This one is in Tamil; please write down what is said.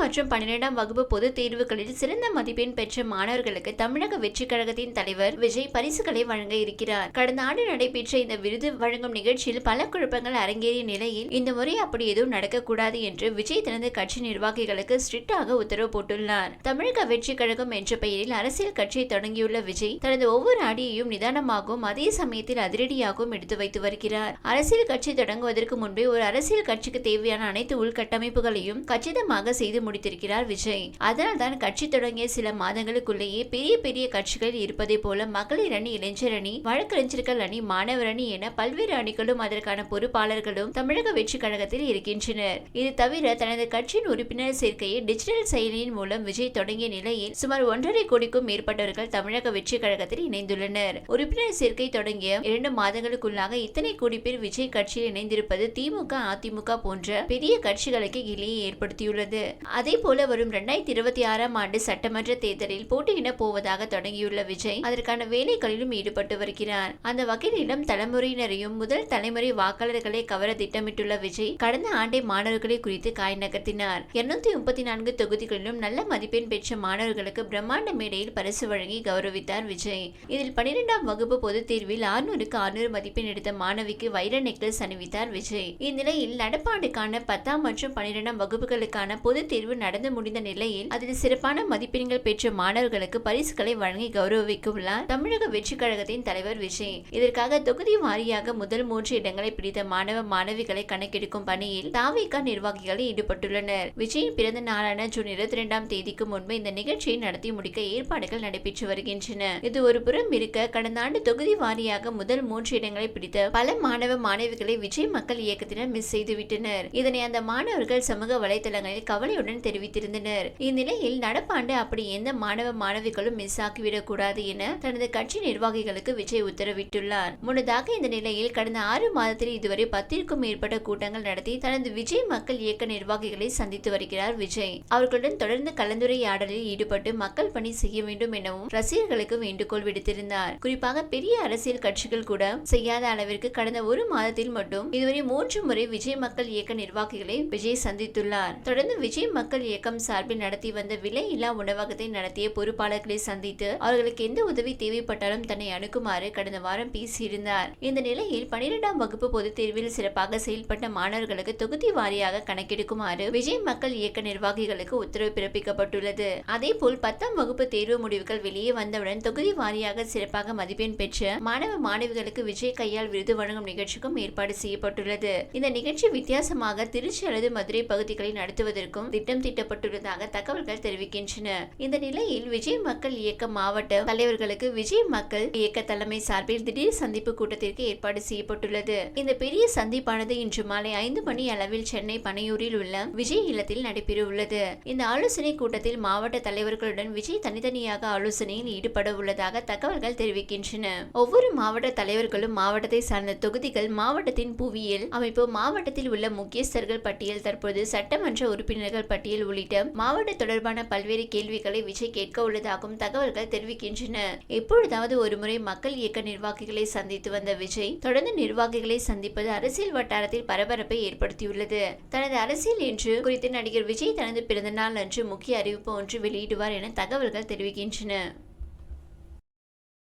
மற்றும் பன்னிரெண்டாம் வகுப்பு பொதுத் தேர்வுகளில் சிறந்த மதிப்பெண் பெற்ற மாணவர்களுக்கு தமிழக வெற்றி கழகத்தின் தலைவர் விஜய் பரிசுகளை வழங்க இருக்கிறார். கடந்த ஆண்டு நடைபெற்ற இந்த விருது வழங்கும் நிகழ்ச்சியில் பல குழப்பங்கள் அரங்கேறிய நிலையில் இந்த முறை அப்படி எதுவும் நடக்கக்கூடாது என்று விஜய் தனது கட்சி நிர்வாகிகளுக்கு ஸ்ட்ரிக்டாக உத்தரவு போட்டுள்ளார். தமிழக வெற்றி கழகம் என்ற பெயரில் அரசியல் கட்சியை தொடங்கியுள்ள விஜய் தனது ஒவ்வொரு அடியையும் நிதானமாகவும் அதே சமயத்தில் அதிரடியாகவும் எடுத்து வைத்து வருகிறார். அரசியல் கட்சி தொடங்குவதற்கு முன்பே ஒரு அரசியல் கட்சிக்கு தேவையான அனைத்து உள்கட்டமைப்புகளையும் கச்சிதமாக செய்து முடித்திருக்கிறார் விஜய். அதனால்தான் கட்சி தொடங்கிய சில மாதங்களுக்குள்ளேயே பெரிய பெரிய கட்சிகள் இருப்பதை போல மகளிர் அணி இளைஞர் அணி வழக்கறிஞர்கள் அணி மாணவர் அணி என பல்வேறு அணிகளும் அதற்கான பொறுப்பாளர்களும் தமிழக வெற்றி கழகத்தில் இருக்கின்றனர். இது தவிர தனது கட்சியின் உறுப்பினர் சேர்க்கையை டிஜிட்டல் செயலியின் மூலம் விஜய் தொடங்கிய நிலையில் சுமார் ஒன்றரை கோடிக்கும் மேற்பட்டவர்கள் தமிழக வெற்றி கழகத்தில் இணைந்துள்ளனர். உறுப்பினர் சேர்க்கை தொடங்கிய இரண்டு மாதங்களுக்குள்ளாக இத்தனை கோடி பேர் விஜய் கட்சியில் இணைந்திருப்பது திமுக அதிமுக போன்ற பெரிய கட்சிகளுக்கு இலையை ஏற்படுத்தியுள்ளது. அதே போல வரும் இரண்டாயிரத்தி இருபத்தி ஆறாம் ஆண்டு சட்டமன்ற தேர்தலில் போட்டியிட போவதாக தொடங்கியுள்ள விஜய் அதற்கான வேலைகளிலும் ஈடுபட்டு வருகிறார். அந்த வகையில் இளம் தலைமுறையினரையும் முதல் தலைமுறை வாக்காளர்களை கவர திட்டமிட்டுள்ள விஜய் கடந்த ஆண்டே மாணவர்களை குறித்து காய் நகர்த்தினார். இருநூத்தி முப்பத்தி நான்கு தொகுதிகளிலும் நல்ல மதிப்பெண் பெற்ற மாணவர்களுக்கு பிரம்மாண்ட மேடையில் பரிசு வழங்கி கௌரவித்தார் விஜய். இதில் பனிரெண்டாம் வகுப்பு பொதுத் தேர்வில் ஆறுநூறுக்கு ஆறுநூறு மதிப்பெண் எடுத்த மாணவிக்கு வைர நெக்லஸ் அணிவித்தார் விஜய். இந்நிலையில் நடப்பாண்டுக்கான பத்தாம் மற்றும் பனிரெண்டாம் வகுப்புகளுக்கான பொதுத் தேர்வு நடந்து முடிந்த நிலையில் அதில் சிறப்பான மதிப்பெண்கள் பெற்ற மாணவர்களுக்கு பரிசுகளை வழங்கி கௌரவிக்க உள்ளார் தமிழக வெற்றி கழகத்தின் தலைவர் விஜய் இதற்காக தொகுதி வாரியாக முதல் மூன்று இடங்களை பிடித்த மாணவ மாணவிகளை கணக்கெடுக்கும் பணியில் தாவிக நிர்வாகிகள் ஈடுபட்டுள்ளனர். விஜயின் பிறந்த நாளான ஜூன் இருபத்தி இரண்டாம் தேதிக்கு முன்பு இந்த நிகழ்ச்சியை நடத்தி முடிக்க ஏற்பாடுகள் நடைபெற்று வருகின்றன. இது ஒரு புறம் இருக்க கடந்த ஆண்டு தொகுதி வாரியாக முதல் மூன்று இடங்களை பிடித்த பல மாணவ மாணவிகளை விஜய் மக்கள் இயக்கத்தினர் மிஸ் செய்துவிட்டனர். இதனை அந்த மாணவர்கள் சமூக வலைதளங்களில் கவலையுடன் தெரிவித்திருந்தனர். இந்நிலையில் நடப்பாண்டு அப்படி எந்த மாணவ மாணவிகளும் மிஸ் ஆக்கிவிடக்கூடாது என தனது கட்சி நிர்வாகிகளுக்கு விஜய் உத்தரவிட்டுள்ளார். முன்னதாக இந்த நிலையில் கடந்த ஆறு மாதத்தில் இதுவரை பத்திற்கும் மேற்பட்ட கூட்டங்கள் நடத்தி தனது விஜய் மக்கள் இயக்க நிர்வாகிகளை சந்தித்து வருகிறார் விஜய். அவர்களுடன் தொடர்ந்து கலந்துரையாடலில் ஈடுபட்டு மக்கள் பணி செய்ய வேண்டும் எனவும் ரசிகர்களுக்கு வேண்டுகோள் விடுத்திருந்தார். குறிப்பாக பெரிய அரசியல் கட்சிகள் கூட செய்யாத அளவிற்கு கடந்த ஒரு மாதத்தில் மட்டும் இதுவரை மூன்று முறை விஜய் மக்கள் இயக்க நிர்வாகிகளை விஜய் சந்தித்துள்ளார். தொடர்ந்து விஜய் மக்கள் மக்கள் இயக்கம் சார்பில் நடத்தி வந்த விலை இல்லா உணவகத்தை நடத்திய பொறுப்பாளர்களை சந்தித்து அவர்களுக்கு எந்த உதவி தேவைப்பட்டாலும் தன்னை அணுகுமாறு கடந்த வாரம் பேசியிருந்தார். இந்த நிலையில் பனிரெண்டாம் வகுப்பு பொதுத் தேர்வில் சிறப்பாக செயல்பட்ட மாணவர்களுக்கு தொகுதி வாரியாக கணக்கெடுக்குமாறு விஜய் மக்கள் இயக்க நிர்வாகிகளுக்கு உத்தரவு பிறப்பிக்கப்பட்டுள்ளது. அதேபோல் பத்தாம் வகுப்பு தேர்வு முடிவுகள் வெளியே வந்தவுடன் தொகுதி வாரியாக சிறப்பாக மதிப்பெண் பெற்ற மாணவ மாணவிகளுக்கு விஜய் கையால் விருது வழங்கும் நிகழ்ச்சிக்கும் ஏற்பாடு செய்யப்பட்டுள்ளது. இந்த நிகழ்ச்சி வித்தியாசமாக திருச்சி அல்லது மதுரை பகுதிகளில் நடத்துவதற்கும் திட்டம் தீட்டப்பட்டுள்ளதாக தகவல்கள் தெரிவிக்கின்றன. இந்த நிலையில் விஜய் மக்கள் இயக்க மாவட்ட தலைவர்களுக்கு விஜய் மக்கள் இயக்க தலைமை சார்பில் திடீர் சந்திப்பு கூட்டத்திற்கு ஏற்பாடு செய்யப்பட்டுள்ளது. இந்த பெரிய சந்திப்பானது இன்று மாலை ஐந்து மணி அளவில் சென்னை பனையூரில் உள்ள விஜய் இல்லத்தில் நடைபெற உள்ளது. இந்த ஆலோசனை கூட்டத்தில் மாவட்ட தலைவர்களுடன் விஜய் தனித்தனியாக ஆலோசனையில் ஈடுபட உள்ளதாக தகவல்கள் தெரிவிக்கின்றன. ஒவ்வொரு மாவட்ட தலைவர்களும் மாவட்டத்தை சார்ந்த தொகுதிகள் மாவட்டத்தின் புவியியல் அமைப்பு மாவட்டத்தில் உள்ள முக்கியஸ்தர்கள் பட்டியல் தற்போது சட்டமன்ற உறுப்பினர்கள் பட்டியல் பட்டியல் உள்ளிட்ட மாவட்ட தொடர்பான பல்வேறு கேள்விகளை விஜய் கேட்க உள்ளதாகவும் தகவல்கள் தெரிவிக்கின்றன. எப்பொழுதாவது ஒருமுறை மக்கள் இயக்க நிர்வாகிகளை சந்தித்து வந்த விஜய் தொடர்ந்து நிர்வாகிகளை சந்திப்பது அரசியல் வட்டாரத்தில் பரபரப்பை ஏற்படுத்தியுள்ளது. தனது அரசியல் என்று குறித்து நடிகர் விஜய் தனது பிறந்தநாள் அன்று முக்கிய அறிவிப்பு ஒன்று வெளியிடுவார் என தகவல்கள் தெரிவிக்கின்றன.